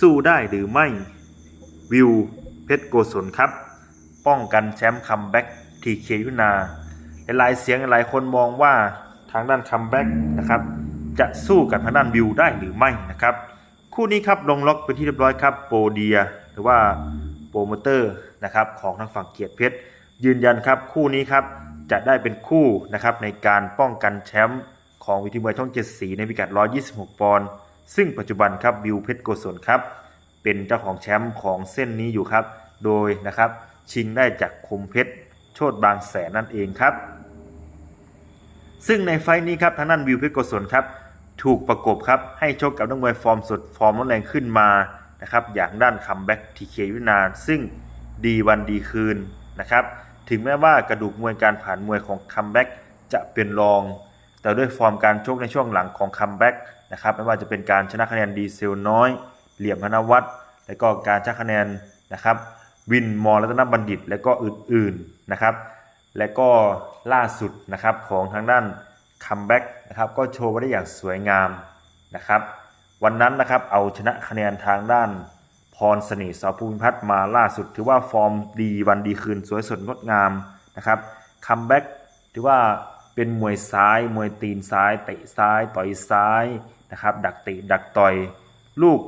สู้ได้หรือไม่วิวเพชรโกศลครับ ป้องกันแชมป์คัมแบ็กทีเคยุนาหลายเสียงหลายคนมองว่าทางด้านคัมแบ็กนะครับจะสู้กับทางด้านวิวได้หรือไม่นะครับ คู่นี้ครับลงล็อกเป็นที่เรียบร้อยครับโปรเดีย หรือว่าโปรโมเตอร์นะครับของทางฝั่งเกียรติเพชรยืนยันครับคู่นี้ครับจะได้เป็นคู่นะครับในการป้องกันแชมป์ของวิธีมวยช่องเจ็ดสีในพิกัด 126 ปอนด์ ซึ่งปัจจุบันครับวิวเพชรโกศลครับ เป็นเจ้าของแชมป์ของเส้นนี้อยู่ครับ โดยนะครับชิงได้จากคมเพชรโชตบางแสนนั่นเองครับ ซึ่งในไฟต์นี้ครับทางด้านวิวเพชรโกศลครับถูกประกบครับให้ชกกับนักมวยฟอร์มสดฟอร์มร้อนแรงขึ้นมานะครับอย่างด้านคัมแบ็กทีเคยุนานซึ่งดีวันดีคืนนะครับถึงแม้ว่ากระดูกมวยการผ่านมวยของคัมแบ็กจะเป็นรอง แต่ด้วยฟอร์มการชกในช่วงหลังของคัมแบ็ก นะครับไม่ว่าจะเป็นการชนะคะแนนดีเซลน้อย เหลี่ยมพนวัตรและก็การชนะคะแนนนะครับวินมอรัตนบัณฑิต และก็อื่นๆนะครับ และก็ล่าสุดนะครับของทางด้านคัมแบ็กนะครับก็โชว์ไว้ได้อย่างสวยงามนะครับ วันนั้นนะครับเอาชนะคะแนนทางด้านพรสน่ห์สาวภูมิพัฒน์มาล่าสุด ถือว่าฟอร์มดีวันดีคืนสวยสดงดงามนะครับคัมแบ็กถือว่าเป็นมวยซ้าย มวยตีนซ้ายเตะซ้ายต่อยซ้าย นะครับ ดักเตะดักต่อยลูก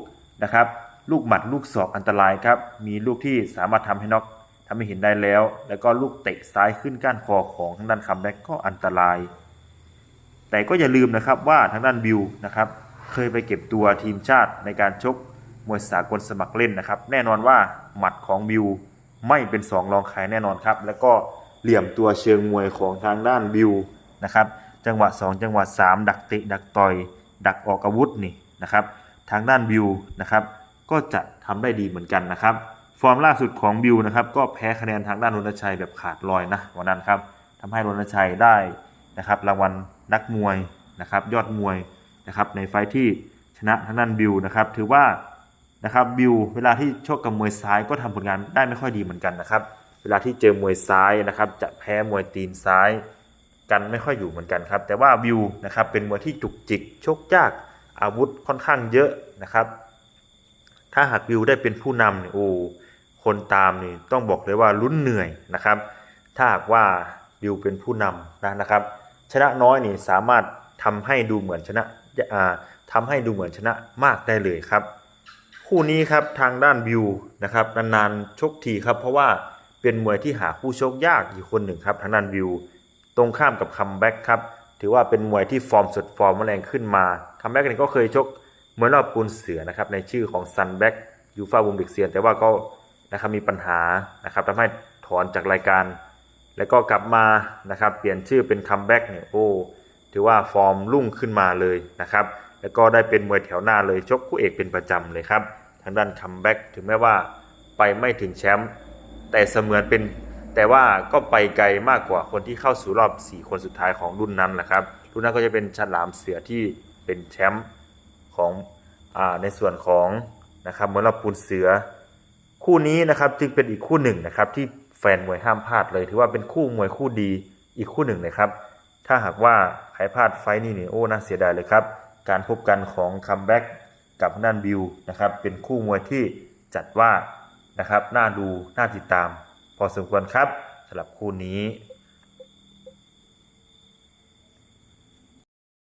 นะครับ ลูกหมัดลูกศอกอันตรายครับ มีลูกที่สามารถทำให้น็อกทำให้เห็นได้แล้ว แล้วก็ลูกเตะซ้ายขึ้นก้านคอของทางด้านคัมแบ็กก็อันตราย แต่ก็อย่าลืมนะครับว่าทางด้านบิวนะครับเคยไปเก็บตัวทีมชาติในการชกมวยสากลสมัครเล่นนะครับ แน่นอนว่าหมัดของบิวไม่เป็นสองรองใครแน่นอนครับ แล้วก็เหลี่ยมตัวเชิงมวยของทางด้านบิวนะครับ จังหวะ 2 จังหวะ 3 ดักเตะดักต่อย ดักออกอาวุธนี่นะครับ ทางด้านบิวนะครับ ก็จะทำได้ดีเหมือนกันนะครับ ฟอร์มล่าสุดของบิวนะครับ ก็แพ้คะแนนทางด้านรณชัยแบบขาดลอยนะวันนั้นครับทำให้รณชัยได้นะครับรางวัลนักมวยนะครับ ยอดมวยนะครับ ในไฟที่ชนะทางด้านบิวนะครับ ถือว่านะครับบิวเวลาที่ชกกับมวยซ้ายก็ทำผลงานได้ไม่ค่อยดีเหมือนกันนะครับ เวลาที่เจอมวยซ้ายนะครับ จะแพ้มวยตีนซ้าย กันไม่ค่อยอยู่เหมือนกันครับ แต่ว่าวิวนะครับเป็นมวยที่จุกจิกชกยากอาวุธค่อนข้างเยอะนะครับ ถ้าหากวิวได้เป็นผู้นำเนี่ยโอ้คนตามนี่ต้องบอกเลยว่าลุ้นเหนื่อยนะครับ ถ้าหากว่าวิวเป็นผู้นำนะนะครับ ชนะน้อยนี่สามารถทำให้ดูเหมือนชนะอ่าทำให้ดูเหมือนชนะมากได้เลยครับ คู่นี้ครับทางด้านวิวนะครับนานๆชกทีครับ เพราะว่าเป็นมวยที่หาคู่ชกยากอีกคนหนึ่งครับทางด้านวิว ตรงข้ามกับคัมแบ็กครับ ถือว่าเป็นมวยที่ฟอร์มสดฟอร์มแรงขึ้นมาคัมแบ็กนี่ก็เคยชกมวยรอบปูนเสือนะครับในชื่อของซันแบ็กยูฟาบุมเบกเซียนแต่ว่าก็นะครับมีปัญหานะครับทำให้ถอนจากรายการ แล้วก็กลับมานะครับเปลี่ยนชื่อเป็นคัมแบ็กเนี่ยโอ้ถือว่าฟอร์มรุ่งขึ้นมาเลยนะครับแล้วก็ได้เป็นมวยแถวหน้าเลยชกคู่เอกเป็นประจำเลยครับทางด้านคัมแบ็กถึงแม้ว่าไปไม่ถึงแชมป์แต่เสมือนเป็น แต่ว่าก็ไปไกลมากกว่าคนที่เข้าสู่รอบ 4 คนสุดท้ายของรุ่นนั้นแหละครับ รุ่นนั้นก็จะเป็นฉลามเสือที่เป็นแชมป์ของอในส่วนของนะครับมือนเราปูนเสือ คู่นี้นะครับจึงเป็นอีกคู่หนึ่งนะครับที่แฟนมวยห้ามพลาดเลย ถือว่าเป็นคู่มวยคู่ดีอีกคู่หนึ่งเลยครับถ้าหากว่าใครพลาดไฟท์นี้เนี่ยโอ้น่าเสียดายเลยครับการพบกันของคัมแบ็กกับด้านบิวนะครับเป็นคู่มวยที่จัดว่านะครับน่าดูน่าติดตาม พอสมควรครับสำหรับคู่นี้